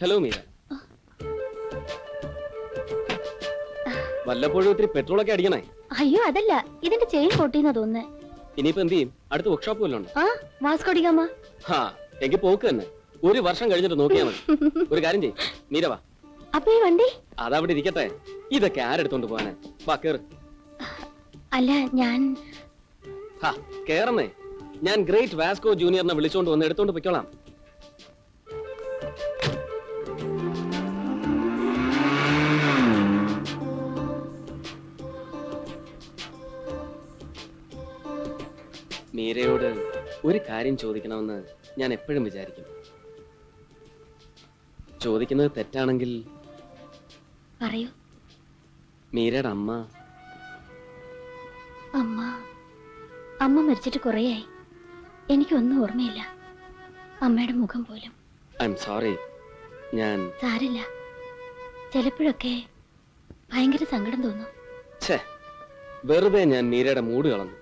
Hello Meera. വല്ലപ്പോഴും ഒത്തിരി petrol ഒക്കെ അടിക്കണേ? അയ്യോ അതല്ല. ഇതിന്റെ ചെയിൻ പൊട്ടിയെന്നാ തോന്നുന്നേ. ഇനിയിപ്പോ എന്ത് ചെയ്യും? അടുത്ത വർക്ക്ഷോപ്പ് വല്ലതും ഉണ്ടോ? ആ വാസ്കോടിക്കാമ ഹാ എങ്കിൽ പോക്ക് തന്നെ. ഒരു വർഷം കഴിഞ്ഞിട്ട് നോക്കിയാ മതി. ഒരു കാര്യം ചെയ്യും. മീര വാ. അപ്പൊ ഈ വണ്ടി? അതവിടെ ഇരിക്കട്ടെ. ഇതൊക്കെ ആരെടുത്തോണ്ട് പോവാനെ? വാ കേറ്. അല്ല ഞാൻ ഹാ കേറന്നേ. ഞാൻ ഗ്രേറ്റ് വാസ്കോ ജൂനിയറിനെ വിളിച്ചോണ്ട് വന്ന് എടുത്തോണ്ട് പൊയ്ക്കോളാം. മീരയോട് ഒരു കാര്യം ചോദിക്കണമെന്ന് ഞാൻ എപ്പോഴും വിചാരിക്കും ചോദിക്കുന്നത് തെറ്റാണെങ്കിൽ പറയൂ. മീരയുടെ അമ്മ അമ്മ അമ്മ മരിച്ചിട്ട് കുറേയായി. എനിക്കൊന്നും ഓർമ്മയില്ല. അമ്മയുടെ മുഖം പോലും. ഐ എം സോറി ഞാൻ സാരില്ല. ചിലപ്പോഴൊക്കെ ഭയങ്കര സങ്കടം തോന്നും. വെറുതെ ഞാൻ മീരയുടെ മൂട് കളഞ്ഞു.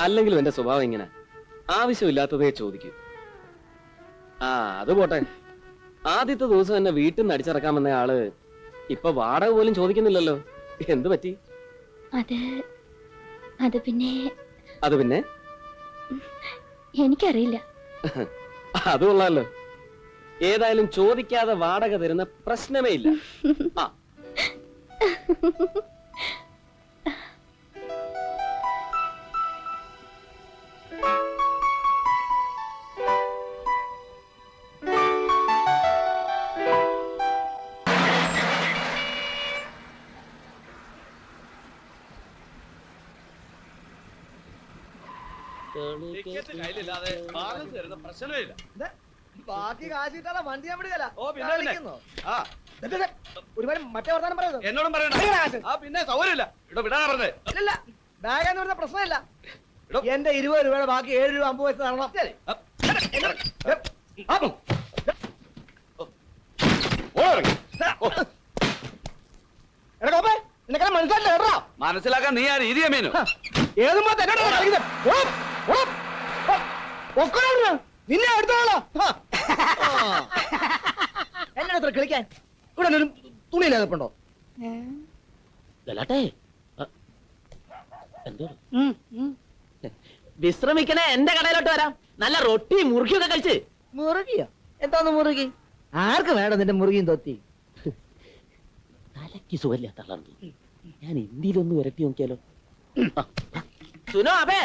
അല്ലെങ്കിലും എന്റെ സ്വഭാവം ഇങ്ങനെ. ആവശ്യമില്ലാത്തതേ ചോദിക്കൂ. ആ അത് പോട്ടെ. ആദ്യത്തെ ദിവസം എന്നെ വീട്ടിൽ നിന്ന് അടിച്ചിറക്കാമെന്ന ആൾ ഇപ്പൊ വാടക പോലും ചോദിക്കുന്നില്ലല്ലോ. എന്ത് പറ്റി? അത് അത് പിന്നെ അത് പിന്നെ? എനിക്കറിയില്ല. അത് കൊള്ളാലോ. ഏതായാലും ചോദിക്കാതെ വാടക തരുന്ന പ്രശ്നമേ ഇല്ല. ആ. ബാക്കി കാശിട്ടാ വണ്ടി ഞാൻ വിടുകയല്ല ഓ, പിന്നെ. ആ. ഒരുപാട് മറ്റേ വർത്താനം പറയുന്നത്. എന്നോടും പറയണ്ട. ആ പിന്നെ സൗകര്യമില്ല. ഇവിടെ വിടാനാ പറഞ്ഞേ. ഇല്ല ബാഗ് എന്ന് പറഞ്ഞ പ്രശ്നമില്ല. എന്റെ ഇരുപത് രൂപയുടെ ബാക്കി ഏഴ് രൂപ അമ്പത് വയസ്സ് തരണം. മനസ്സിലാക്കാൻ നീ ആ രീതി അമ്മേനു ഹ, ഏതുമ്പോ തന്നോടാ നിന്നെ എടുത്തോളാം എന്നത്ര കളിക്കാൻ? ഇവിടെ ഒരു തുണിയില്ലാതെ ഉണ്ടോ ലലാട്ടെ വിശ്രമിക്കണേ എന്റെ കടയിലോട്ട് വരാം. നല്ല റൊട്ടി മുറുകിയൊക്കെ കഴിച്ച്. മുറുകിയോ? എന്താന്ന് മുറുകി? ആർക്ക് വേണം നിന്റെ മുറുകിയും തൊത്തി? തലക്ക് സുഖമില്ലാത്ത ഞാൻ ഇന്ത്യയിലൊന്ന് വരട്ടി നോക്കിയാലോ? സുനോ അപ്പേ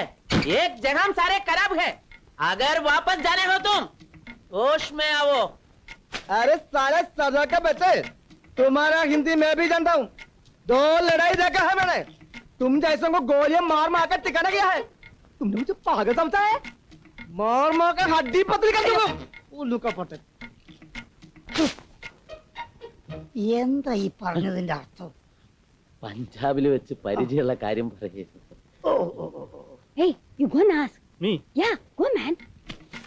एक जगह सारे खराब है अगर वापस जाने हो तुम होश में आओ अरे साले सजा के बच्चे तुम्हारा हिंदी मैं भी जानता हूँ दो लड़ाई देखा है मैंने तुम जैसों को गोलियां मार मार कर टिकाना गया है तुमने मुझे पागल समझा है मार मार कर हड्डी पतली कर दूंगा उल्लू का पटे എന്താ ഈ പറഞ്ഞതിന്റെ അർത്ഥം പഞ്ചാബിൽ വെച്ച് പരിചയമുള്ള കാര്യം പറയുന്നു Hey, you go and ask. Me? Yeah, go man.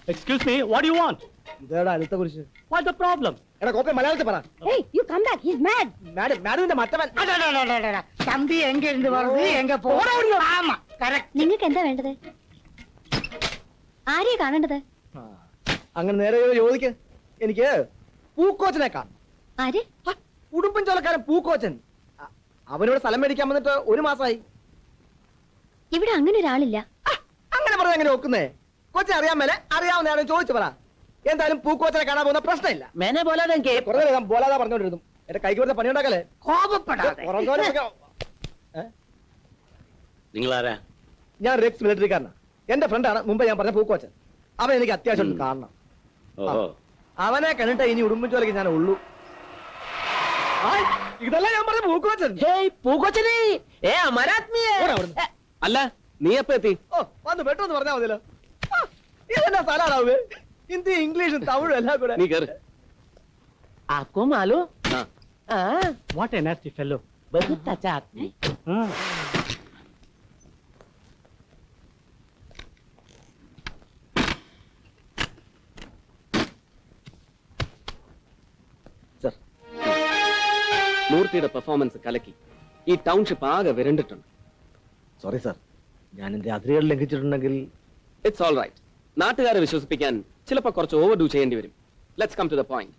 Excuse me, what do you want? ഇതേടാ അടുത്ത കുരിശ് What's the problem? എടാ കോപ്പി മലയാളത്തിൽ പറ Hey, you come back. He's mad. Madam മാഡത്തിന്റെ മറ്റവൻ அடடடடடடடா. தம்பி எங்க இருந்து வருது எங்க போறது ஆமா கரெக்ட் നിങ്ങൾക്ക് എന്താ വേണ്ടത് ആരെയാ കാണേണ്ടത് ആ, അങ്ങനെ നേരെ ചോദിക്ക എനിക്ക് പൂക്കോച്ചനെ കാണണം ആര് ഉടുമ്പൻ ചോലക്കാരൻ പൂക്കോച്ചൻ അ- അവനോട് സ്ഥലം മേടിക്കാൻ വന്നിട്ട് ഒരു മാസമായി ഇവിടെ അങ്ങനെ ഒരാളില്ല. അങ്ങനെ പറഞ്ഞ അങ്ങനെ നോക്കുന്നേ? കൊച്ചി അറിയാൻ മേലെ അറിയാവുന്ന ആരും ചോദിച്ചു പറ. എന്തായാലും പൂക്കോച്ചനെ കാണാൻ പോകുന്ന പ്രശ്നമില്ല. മേനെ പോലാതെ പോലാതെ പറഞ്ഞോണ്ടിരുന്നു. എന്റെ കൈക്ക് കൊടുത്ത പണി ഉണ്ടാക്കല്ലേ? നിങ്ങൾ ആരാ ഞാൻ റെക്സ് മിലിറ്ററിക്കാരനാ എന്റെ ഫ്രണ്ടാണ് മുമ്പ് ഞാൻ പറഞ്ഞ പൂക്കോച്ചൻ. അവൻ എനിക്ക് അത്യാവശ്യം കാണണം. അവനെ കണ്ടിട്ട് ഇനി ഉടുമ്പിച്ചോലേക്ക് ഞാൻ ഉള്ളൂ. ഇതല്ല ഞാൻ പറഞ്ഞ പൂക്കോച്ചൻ? പൂക്കോച്ചനെ. ഏ അമരാത്മിയ. അല്ല നീ എപ്പോ എത്തി ഓ വന്ന് പെട്ടെന്ന് പറഞ്ഞാ മതിയല്ലോ ആ, ഇതെന്നാ സ്ഥലമാണാവേ ഹിന്ദി ഇംഗ്ലീഷും തമിഴും എല്ലാം കൂടെ നീ കേറ് आपको मालूम ആ हाँ What a nasty fellow. बहुत अच्छा आदमी Hmm. സർ മൂർത്തിയുടെ പെർഫോമൻസ് കലക്കി ഈ ടൗൺഷിപ്പ് ആകെ വിരണ്ടിട്ടുണ്ട് സോറി സാർ ഞാൻ എന്റെ അതിരുകൾ ലംഘിച്ചിട്ടുണ്ടെങ്കിൽ ഇറ്റ്സ് ഓൾ റൈറ്റ് നാട്ടുകാരെ വിശ്വസിപ്പിക്കാൻ ചിലപ്പോൾ കുറച്ച് ഓവർ ഡൂ ചെയ്യേണ്ടി വരും. Let's come to the point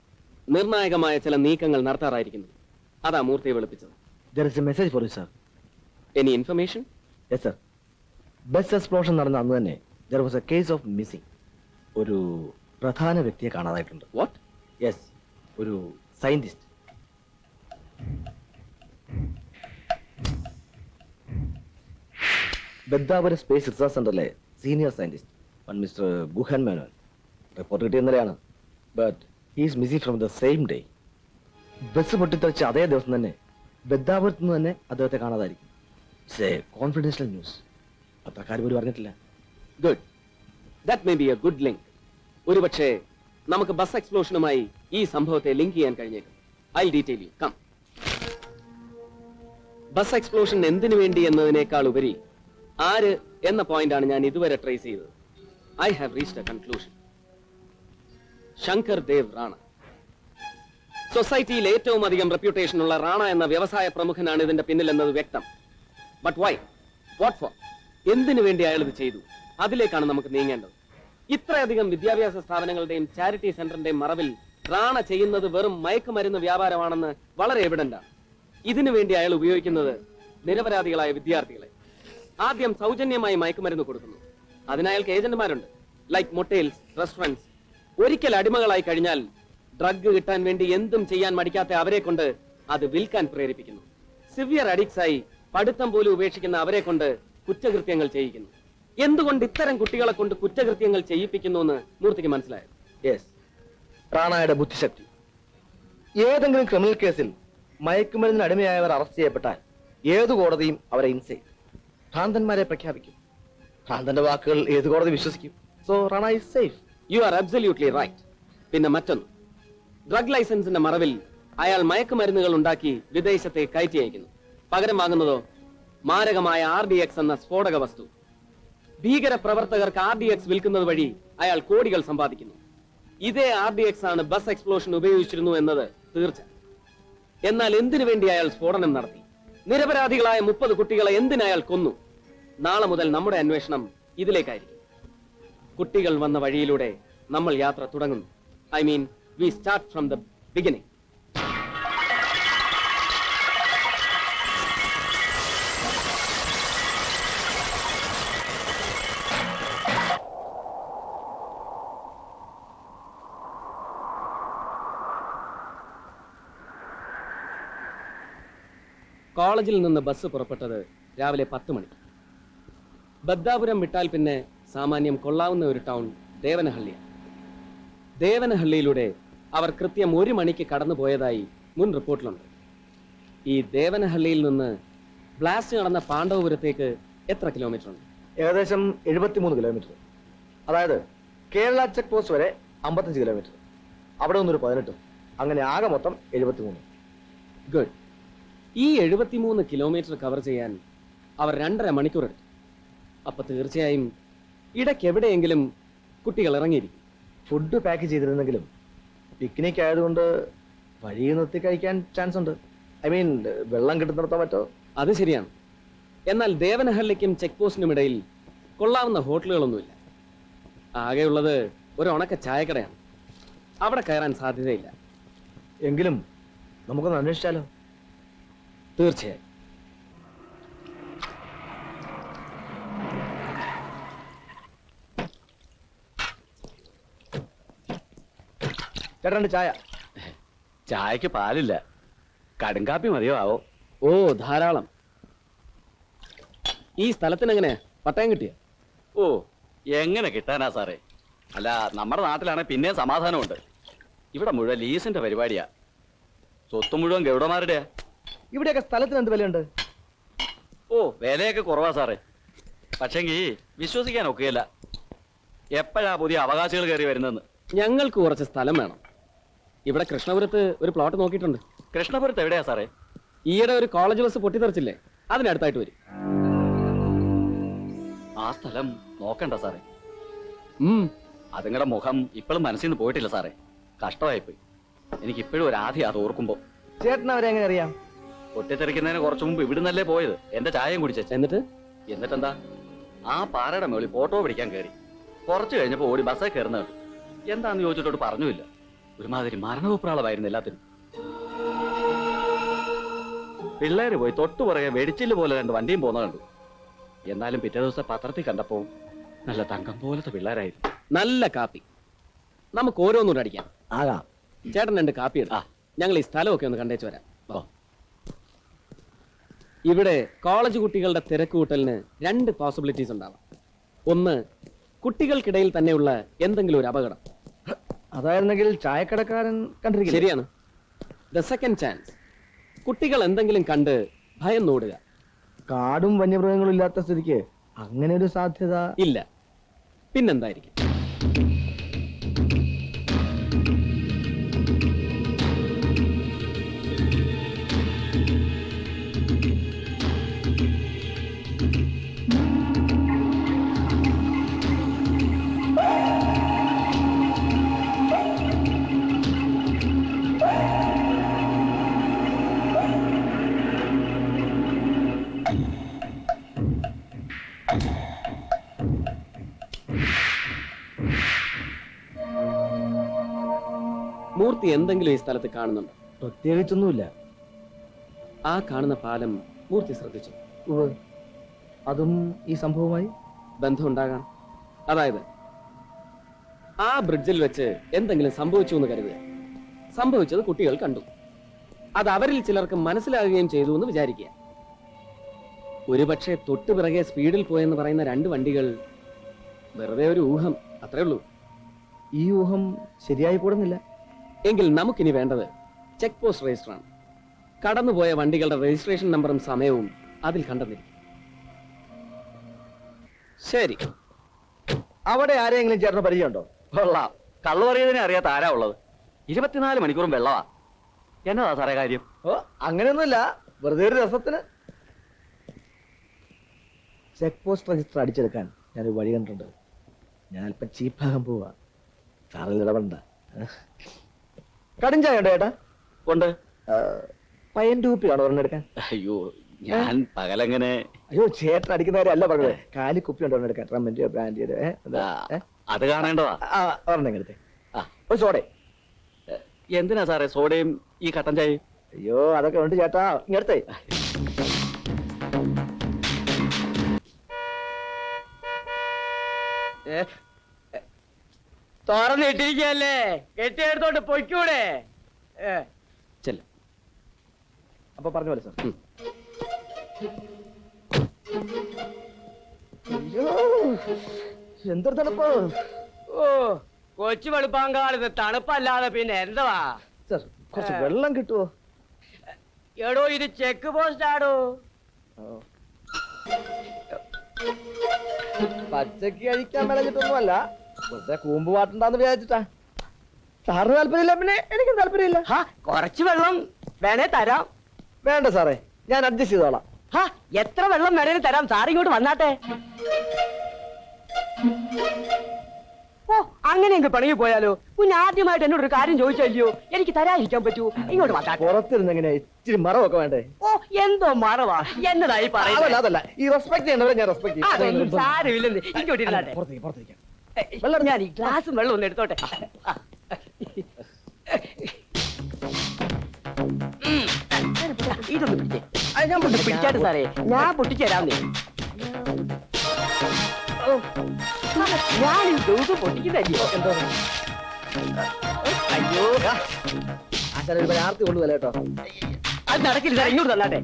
നിർണായകമായ ചില നീക്കങ്ങൾ നടത്താറായിരിക്കുന്നു. അതാ മൂർത്തിയെ വെളുപ്പിച്ചത്. There is a message for you sir. Any information yes sir. Bus explosion നടന്ന അന്ന് തന്നെ there was a case of missing ഒരു പ്രധാന വ്യക്തിയെ കാണാതായിട്ടുണ്ട്. വാട്ട് യെസ് ഒരു സയന്റിസ്റ്റ് ബദ്ദാപുര സ്പേസ് റിസർച്ച് സെന്ററിലെ senior scientist one mister Guhan Menon. Report കിട്ടിയ ഇന്നലെയാണ്. But he's missing from the same day bus പൊട്ടിത്തെറിച്ച അതേ ദിവസം തന്നെ ബദ്ദാപുരത്ത് നിന്ന് തന്നെ അദ്ദേഹത്തെ കാണാതായിരിക്കും. സേ കോൺഫിഡൻഷ്യൽ ന്യൂസ് പത്രക്കാർ പോലും അറിഞ്ഞിട്ടില്ല. Good that may be a good link ഒരുപക്ഷെ നമുക്ക് ബസ് എക്സ്പ്ലോഷനുമായി ഈ സംഭവത്തെ ലിങ്ക് ചെയ്യാൻ കഴിഞ്ഞേക്കും. I detail you come bus explosion എന്തിനു വേണ്ടി എന്നതിനേക്കാൾ ഉപരി ആര് എന്ന പോയിന്റാണ് ഞാൻ ഇതുവരെ ട്രേസ് ചെയ്തത്. I have reached a conclusion Shankar Dev Rana. സൊസൈറ്റിയിൽ ഏറ്റവും അധികം റെപ്യൂട്ടേഷൻ ഉള്ള റാണ എന്ന വ്യവസായ പ്രമുഖനാണ് ഇതിന്റെ പിന്നിൽ എന്നത് വ്യക്തം. ബട്ട് വൈ വാട്ട് ഫോർ എന്തിനു വേണ്ടി അയാൾ ഇത് ചെയ്തു? അതിലേക്കാണ് നമുക്ക് നീങ്ങേണ്ടത്. ഇത്രയധികം വിദ്യാഭ്യാസ സ്ഥാപനങ്ങളുടെയും ചാരിറ്റി സെന്ററിന്റെയും മറവിൽ റാണ ചെയ്യുന്നത് വെറും മയക്കുമരുന്ന് വ്യാപാരമാണെന്ന് വളരെ എവിഡന്റാണ് ഇതിനു വേണ്ടി അയാൾ ഉപയോഗിക്കുന്നത് നിരപരാധികളായ വിദ്യാർത്ഥികളെ. ആദ്യം സൗജന്യമായി മയക്കുമരുന്ന് കൊടുക്കുന്നു. അതിനയാൾക്ക് ഏജന്റുമാരുണ്ട്. ലൈക്ക് മൊട്ടേൽസ് റെസ്റ്റോറന്റ്സ് ഒരിക്കൽ അടിമകളായി കഴിഞ്ഞാൽ ഡ്രഗ് കിട്ടാൻ വേണ്ടി എന്തും ചെയ്യാൻ മടിക്കാത്ത അവരെ കൊണ്ട് അത് വിൽക്കാൻ പ്രേരിപ്പിക്കുന്നു. സിവിയർ അഡിക്ട്സ് ആയി പഠിത്തം പോലും ഉപേക്ഷിക്കുന്ന അവരെ കൊണ്ട് കുറ്റകൃത്യങ്ങൾ ചെയ്യിക്കുന്നു. എന്തുകൊണ്ട് ഇത്തരം കുട്ടികളെ കൊണ്ട് കുറ്റകൃത്യങ്ങൾ ചെയ്യിപ്പിക്കുന്നു എന്ന് മൂർത്തിക്ക് മനസ്സിലായത് യെസ് റാണായുടെ ബുദ്ധിശക്തി. ഏതെങ്കിലും ക്രിമിനൽ കേസിൽ മയക്കുമരുന്നിന് അടിമയായവർ അറസ്റ്റ് ചെയ്യപ്പെട്ടാൽ ഏതു കോടതിയും അവരെ ഇൻസൈറ്റ് ഭ്രാന്തന്മാരെ പ്രഖ്യാപിക്കും. ഭ്രാന്തന്റെ വാക്കുകൾ ഏത് കോടതി വിശ്വസിക്കും? So Rana is safe you are absolutely right പിന്നെ മറ്റൊന്ന്. ഡ്രഗ് ലൈസൻസിന്റെ മറവിൽ അയാൾ മയക്കുമരുന്നുകൾ ഉണ്ടാക്കി വിദേശത്തെ കയറ്റി അയക്കുന്നു. പകരം വാങ്ങുന്നതോ? മാരകമായ ആർ ഡി എക്സ് എന്ന സ്ഫോടക വസ്തു. ഭീകര പ്രവർത്തകർക്ക് ആർ ഡി എക്സ് വിൽക്കുന്നത് വഴി അയാൾ കോടികൾ സമ്പാദിക്കുന്നു. ഇതേ ആർ ഡി എക്സ് ആണ് ബസ് എക്സ്പ്ലോഷൻ ഉപയോഗിച്ചിരുന്നു എന്നത് തീർച്ച എന്നാൽ എന്തിനു വേണ്ടി അയാൾ സ്ഫോടനം നടത്തി? നിരപരാധികളായ മുപ്പത് കുട്ടികളെ എന്തിനയാൾ കൊന്നു? നാളെ മുതൽ നമ്മുടെ അന്വേഷണം ഇതിലേക്കായിരിക്കും. കുട്ടികൾ വന്ന വഴിയിലൂടെ നമ്മൾ യാത്ര തുടങ്ങുന്നു. I mean we start from the beginning. കോളേജിൽ നിന്ന് ബസ് പുറപ്പെട്ടത് രാവിലെ പത്ത് മണി. ബദ്ദാപുരം വിട്ടാൽ പിന്നെ സാമാന്യം കൊള്ളാവുന്ന ഒരു ടൗൺ ദേവനഹള്ളിയാണ്. ദേവനഹള്ളിയിലൂടെ അവർ കൃത്യം ഒരു മണിക്ക് കടന്നു പോയതായി മുൻ റിപ്പോർട്ടിലുണ്ട്. ഈ ദേവനഹള്ളിയിൽ നിന്ന് ബ്ലാസ്റ്റ് നടന്ന പാണ്ഡവപുരത്തേക്ക് എത്ര കിലോമീറ്റർ ഉണ്ട്? ഏകദേശം എഴുപത്തിമൂന്ന് കിലോമീറ്റർ അതായത് കേരള ചെക്ക് പോസ്റ്റ് വരെ അമ്പത്തഞ്ച് കിലോമീറ്റർ അവിടെ നിന്നൊരു പതിനെട്ടും. അങ്ങനെ ആകെ മൊത്തം എഴുപത്തിമൂന്ന്. ഗുഡ് ഈ എഴുപത്തിമൂന്ന് കിലോമീറ്റർ കവർ ചെയ്യാൻ അവർ രണ്ടര മണിക്കൂർ എടുത്തു. അപ്പൊ തീർച്ചയായും ഇടയ്ക്ക് എവിടെയെങ്കിലും കുട്ടികൾ ഇറങ്ങിയിരിക്കും. ഫുഡ് പാക്ക് ചെയ്തിരുന്നെങ്കിലും പിക്നിക് ആയതുകൊണ്ട് വഴിയിൽ നിർത്തി കഴിക്കാൻ ചാൻസ് ഉണ്ട്. ഐ മീൻ വെള്ളം കിട്ടുന്നിടത്തോ മറ്റോ? അത് ശരിയാണ്. എന്നാൽ ദേവനഹള്ളിക്കും ചെക്ക് പോസ്റ്റിനും ഇടയിൽ കൊള്ളാവുന്ന ഹോട്ടലുകളൊന്നുമില്ല. ആകെയുള്ളത് ഒരു ഉണക്ക ചായക്കടയാണ്. അവിടെ കയറാൻ സാധ്യതയില്ല. എങ്കിലും നമുക്കൊന്ന് അന്വേഷിച്ചാലോ? തീർച്ചയായും. ചേട്ടന്റെ ചായ. ചായക്ക് പാലില്ല. കടുങ്കാപ്പി മതിയോ? ആവോ. ഓ ധാരാളം. ഈ സ്ഥലത്തിന് എങ്ങനെ പട്ടയം കിട്ടിയ? ഓ എങ്ങനെ കിട്ടാനാ സാറേ? അല്ല നമ്മുടെ നാട്ടിലാണെ പിന്നെ സമാധാനമുണ്ട്. ഇവിടെ മുഴുവൻ ലീസിന്റെ പരിപാടിയാ. സ്വത്ത് മുഴുവൻ ഗൗഡമാരുടെയാ. ഇവിടെയൊക്കെ സ്ഥലത്തിന് എന്ത് വിലയുണ്ട്? ഓ വിലയൊക്കെ കുറവാ സാറേ. പക്ഷെങ്കി വിശ്വസിക്കാൻ ഒക്കുകയില്ല. എപ്പോഴാ പുതിയ അവകാശികൾ കയറി വരുന്നെന്ന് ഞങ്ങൾക്ക് കുറച്ച് സ്ഥലം വേണം. ഇവിടെ കൃഷ്ണപുരത്ത് ഒരു പ്ലോട്ട് നോക്കിയിട്ടുണ്ട്. കൃഷ്ണപുരത്ത് എവിടെയാ സാറേ? ഈയിടെ ഒരു കോളേജ് ബസ് പൊട്ടിത്തെറിച്ചില്ലേ? അതിനടുത്തായിട്ട് വരും. ആ സ്ഥലം നോക്കണ്ട സാറേ. ഉം. അതുങ്ങളുടെ മുഖം ഇപ്പോഴും മനസ്സിൽ നിന്ന് പോയിട്ടില്ല സാറേ. കഷ്ടമായിപ്പോയി. എനിക്കിപ്പോഴും ഒരു ആദ്യം അത് ഓർക്കുമ്പോ. ചേട്ടൻ അവരെ എങ്ങനെ അറിയാം? പൊട്ടിത്തെറിക്കുന്നതിന് കുറച്ചു മുമ്പ് ഇവിടുന്നല്ലേ പോയത്? എന്റെ ചായയും കുടിച്ച എന്നിട്ട്? എന്നിട്ടെന്താ? ആ പാറയുടെ മുകളിൽ ഫോട്ടോ പിടിക്കാൻ കയറി കുറച്ചു കഴിഞ്ഞപ്പോ ഓടി ബസ്സേ കയറുന്ന കണ്ടു. എന്താന്ന് ചോദിച്ചിട്ടോട് പറഞ്ഞില്ല ഒരുമാതിരി മരണവിപ്രാളമായിരുന്നു എല്ലാത്തിനും. പിള്ളേര് പോയി തൊട്ടു പുറകെ വെടിച്ചിൽ പോലെ രണ്ട് വണ്ടിയും പോന്ന കണ്ടു. എന്നാലും പിറ്റേ ദിവസം പത്രത്തിൽ കണ്ടപ്പോ നല്ല തങ്കം പോലത്തെ പിള്ളേരായിരുന്നു. നല്ല കാപ്പി. നമുക്ക് ഓരോന്നുകൂടെ അടിക്കാം. ആകാം. ചേട്ടൻ രണ്ട് കാപ്പി എടുക്കാം ഞങ്ങൾ ഈ സ്ഥലമൊക്കെ ഒന്ന് കണ്ടേച്ച് വരാം. ഇവിടെ കോളേജ് കുട്ടികളുടെ തിരക്ക് കൂട്ടലിന് രണ്ട് പോസിബിലിറ്റീസ് ഉണ്ടാവാം. ഒന്ന് കുട്ടികൾക്കിടയിൽ തന്നെയുള്ള എന്തെങ്കിലും ഒരു അപകടം. അതായിരുന്നെങ്കിൽ ചായക്കടക്കാരൻ കണ്ടിരിക്കും ശരിയാണ്. ദ സെക്കൻഡ് ചാൻസ് കുട്ടികൾ എന്തെങ്കിലും കണ്ട് ഭയം നോടുക കാടും വന്യമൃഗങ്ങളും ഇല്ലാത്ത സ്ഥിതിക്ക് അങ്ങനെ ഒരു സാധ്യത ഇല്ല. പിന്നെന്തായിരിക്കും? എന്തെങ്കിലും ഈ സ്ഥലത്ത് കാണുന്നുണ്ടോ പ്രത്യേകിച്ചൊന്നുമില്ല. ആ കാണുന്ന പാലം മൂർത്തി ശ്രദ്ധിച്ചു. അതും ഈ സംഭവമായി? ബന്ധമുണ്ടാകാം. അതായത് ആ ബ്രിഡ്ജിൽ വെച്ച് എന്തെങ്കിലും സംഭവിച്ചു എന്ന് കരുതുക. സംഭവിച്ചത് കുട്ടികൾ കണ്ടു. അത് അവരിൽ ചിലർക്ക് മനസ്സിലാകുകയും ചെയ്തു എന്ന് വിചാരിക്കുക. ഒരുപക്ഷെ തൊട്ടു പിറകെ സ്പീഡിൽ പോയെന്ന് പറയുന്ന രണ്ട് വണ്ടികൾ വെറുതെ ഒരു ഊഹം അത്രേ ഉള്ളൂ. ഈ ഊഹം ശരിയായി കൂടുന്നില്ല എങ്കിൽ നമുക്കിനി വേണ്ടത് ചെക്ക് പോസ്റ്റ് രജിസ്റ്ററാണ് കടന്നുപോയ വണ്ടികളുടെ രജിസ്ട്രേഷൻ നമ്പറും സമയവും അതിൽ കണ്ടെന്നിരിക്കും. ശരി. അവിടെ ആരെങ്കിലും ചേർന്ന് പരിചയമുണ്ടോ? കൊള്ളാം. കള്ളു പറയുന്നതിനെ അറിയാത്ത ആരാ ഉള്ളത്? ഇരുപത്തിനാല് മണിക്കൂറും വെള്ളവാ. എന്നതാ സാറേ കാര്യം? ഓ അങ്ങനെയൊന്നുമില്ല. വെറുതെ ഒരു രസത്തിന് ചെക്ക് പോസ്റ്റ് രജിസ്റ്റർ അടിച്ചെടുക്കാൻ ഞാനൊരു വഴി കണ്ടിട്ടുണ്ട്. ഞാൻ അല്പം ചീപ്പാകാൻ പോവാ. സാറിൽ ഇടപെടണ്ട കടുംചായ ഉണ്ടോ ചേട്ടാ? ഉണ്ട്. പയ്യൻ കുപ്പിയാണോ ഒരെണ്ണം അയ്യോ ഞാൻ പകലങ്ങനെ? അയ്യോ ചേട്ടൻ അടിക്കുന്ന കാര്യമല്ല പറഞ്ഞത്. കാലി കുപ്പി ഉണ്ടോ ഒരെണ്ണം എടുക്കാൻ. റമ്മന്റെയോ ബ്രാൻഡിയോ അത് കാണേണ്ടതാ? ഒരെണ്ണം എടുത്തേ. ഒരു സോഡേ. എന്തിനാ സാറേ സോഡയും ഈ കട്ടൻ ചായയും? അയ്യോ അതൊക്കെ ഉണ്ട് ചേട്ടാ. ഇങ്ങടുത്തേ തുറന്നിട്ടിരിക്കല്ലേ കെട്ടിയെടുത്തോണ്ട് പൊയ്ക്കൂടെ? ചെല്ല. അപ്പൊ പറഞ്ഞു പോലെ സാർ. എന്തൊരു തണുപ്പ്. ഓ കൊച്ചു വെളുപ്പാങ്കാലത്ത് തണുപ്പല്ലാതെ പിന്നെ എന്തുവാ? സാർ കുറച്ച് വെള്ളം കിട്ടുവോ? എടോ ഇത് ചെക്ക് പോസ്റ്റ് ആടോ പച്ചക്ക് കഴിക്കാൻ വിളഞ്ഞിട്ടൊന്നുമല്ല വെറുതെ കൂമ്പ് പാട്ടുണ്ടാന്ന് വിചാരിച്ചിട്ടാ. സാറിന് താല്പര്യമില്ല പിന്നെ എനിക്കും താല്പര്യമില്ല. ഹാ കുറച്ച് വെള്ളം വേണേ തരാം. വേണ്ട സാറേ ഞാൻ അഡ്ജസ്റ്റ് ചെയ്തോളാം. ഹാ എത്ര വെള്ളം വേണേലും തരാം സാർ ഇങ്ങോട്ട് വന്നാട്ടെ. ഓ അങ്ങനെയെങ്കിൽ പണി പോയാലോ? കുഞ്ഞ് ആദ്യമായിട്ട് എന്നോട് ഒരു കാര്യം ചോദിച്ചല്ലയോ എനിക്ക് തരാതിരിക്കാൻ പറ്റൂ. ഇങ്ങോട്ട് വന്നാട്ടെ. പുറത്തിരുന്ന് എങ്ങനെ ഇച്ചിരി മറവൊക്കെ വേണ്ടേ? ഓ എന്തോ മറവാ. എന്നതായി അതല്ല പറയുന്നത് അതല്ല. ഈ റെസ്പെക്ട് ചെയ്യണവരെ ഞാൻ റെസ്പെക്ട് അതൊന്നും സാരമില്ലെന്ന്. ഇങ്ങോട്ട് ഇരുന്നാട്ടെ. പുറത്തേക്ക് പുറത്തേക്ക്. വെള്ളം ഞാൻ ഈ ഗ്ലാസും വെള്ളം ഒന്ന് എടുത്തോട്ടെ. ഇതൊന്ന് പിടിച്ചേ. ഞാൻ പൊട്ടി പിടിച്ചാട്ട് സാറേ. ഞാൻ പൊട്ടിച്ചേരാന്നേ. ഞാൻ ഈ ദിവസം പൊട്ടിക്കുന്നല്ലോ എന്തോ അയ്യോ. ആശാൻ ഒരു ആർത്തി കൊണ്ടുവല്ല കേട്ടോ? അത് നടക്കില്ല സാറേ ഇങ്ങോട്ട് തന്നാട്ടെ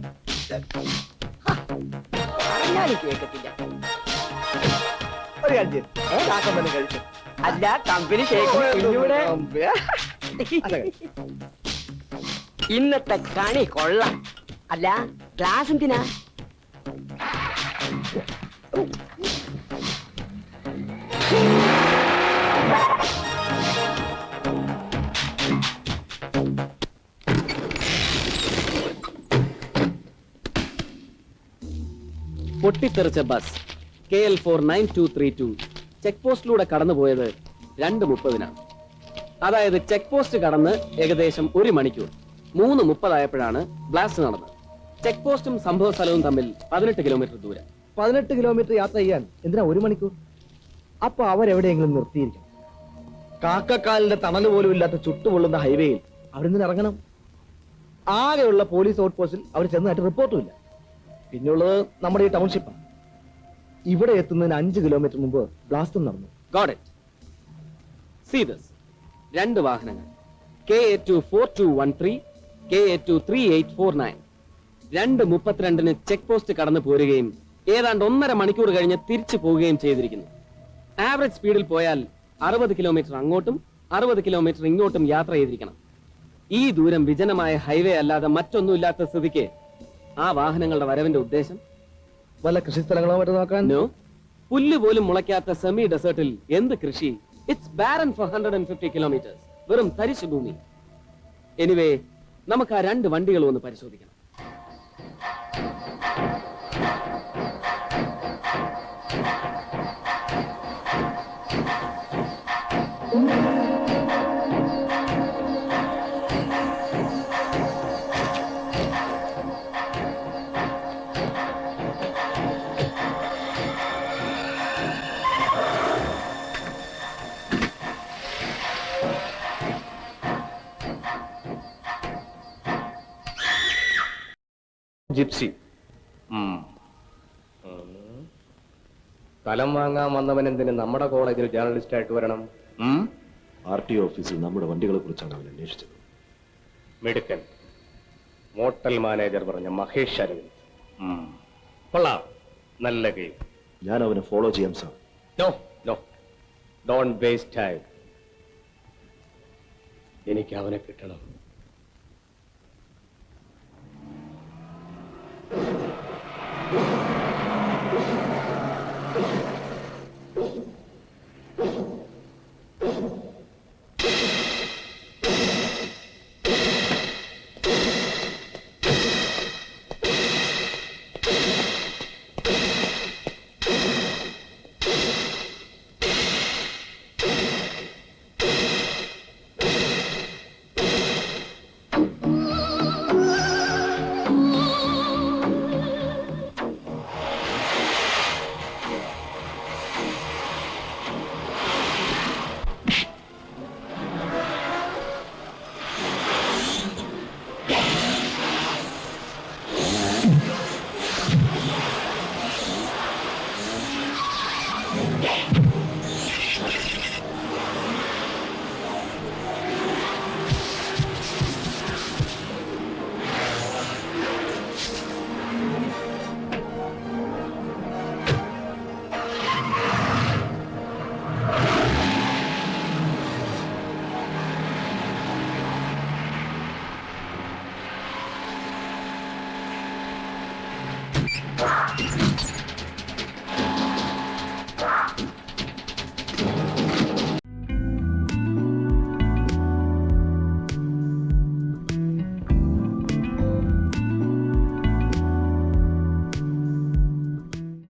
പറഞ്ഞാലും കേൾക്കത്തില്ല കഴിച്ചു. അല്ല കമ്പനി ഇന്നത്തെ കണി കൊള്ളാം. അല്ല ക്ലാസ് എന്തിനാ? പൊട്ടിത്തെറിച്ച bus. K L four nine two three two. Check പോസ്റ്റിലൂടെ കടന്നുപോയത് രണ്ട് മുപ്പതിനാണ്. അതായത് ചെക്ക് പോസ്റ്റ് കടന്ന് ഏകദേശം ഒരു മണിക്കൂർ. മൂന്ന് മുപ്പതായപ്പോഴാണ് ബ്ലാസ്റ്റ് നടന്നത്. ചെക്ക് പോസ്റ്റും സംഭവ സ്ഥലവും തമ്മിൽ പതിനെട്ട് കിലോമീറ്റർ ദൂരം. പതിനെട്ട് കിലോമീറ്റർ യാത്ര ചെയ്യാൻ എന്തിനാ ഒരു മണിക്കൂർ? അപ്പൊ അവരെവിടെയെങ്കിലും നിർത്തിയിരിക്കും കാക്കക്കാലിന്റെ തണൽ പോലും ഇല്ലാത്ത ചുട്ടുപൊള്ളുന്ന ഹൈവേയിൽ അവരിന്ന് ഇറങ്ങണം. ആകെയുള്ള പോലീസ് ഔട്ട് പോസ്റ്റിൽ അവർ ചെന്നതായിട്ട് റിപ്പോർട്ടും ഇല്ല. പിന്നെയുള്ളത് നമ്മുടെ ഈ ടൗൺഷിപ്പാണ്. ഇവിടെ എത്തുന്നതിന് അഞ്ച് കിലോമീറ്റർ മുമ്പ് ബ്ലാസ്റ്റും നടന്നു. ഗോഡ് ഇറ്റ് സീ രണ്ട് വാഹനങ്ങൾ. K A two four two one three K A two three eight four nine രണ്ട് മുപ്പത്തിരണ്ടിന് ചെക്ക് പോസ്റ്റ് കടന്നു പോരുകയും ഏതാണ്ട് ഒന്നര മണിക്കൂർ കഴിഞ്ഞ് തിരിച്ചു പോവുകയും ചെയ്തിരിക്കുന്നു. ആവറേജ് സ്പീഡിൽ പോയാൽ അറുപത് കിലോമീറ്റർ അങ്ങോട്ടും അറുപത് കിലോമീറ്റർ ഇങ്ങോട്ടും യാത്ര ചെയ്തിരിക്കണം. ഈ ദൂരം വിജനമായ ഹൈവേ അല്ലാതെ മറ്റൊന്നുമില്ലാത്ത സ്ഥിതിക്ക് ആ വാഹനങ്ങളുടെ വരവിന്റെ ഉദ്ദേശം? വല്ല കൃഷി കൃഷിസ്ഥലങ്ങളോ മറ്റോ നോക്കാൻ? പുല്ല് പോലും മുളയ്ക്കാത്ത സെമി ഡെസേർട്ടിൽ എന്ത് കൃഷി? It's barren four hundred and fifty kilometres വെറും തരിശു ഭൂമി എനിവേ നമുക്ക് ആ രണ്ട് വണ്ടികളും ഒന്ന് പരിശോധിക്കണം. ജിപ്സി. സ്ഥലം വാങ്ങാൻ വന്നവൻ എന്തിന് നമ്മുടെ കോളേജിൽ ജേർണലിസ്റ്റ് ആയിട്ട് വരണം? ആർ ടി ഓഫീസിൽ നമ്മുടെ വണ്ടികളെ കുറിച്ചാണ് അവൻ അന്വേഷിച്ചത്. മിടുക്കൻ. മോട്ടൽ മാനേജർ പറഞ്ഞ മഹേഷ് അരവിന്ദ്. കൊള്ളാം. നല്ല ഗെയിം. ഞാൻ അവനെ ഫോളോ ചെയ്യാം sir. No no. Don't waste time. എനിക്ക് അവനെ കിട്ടണം.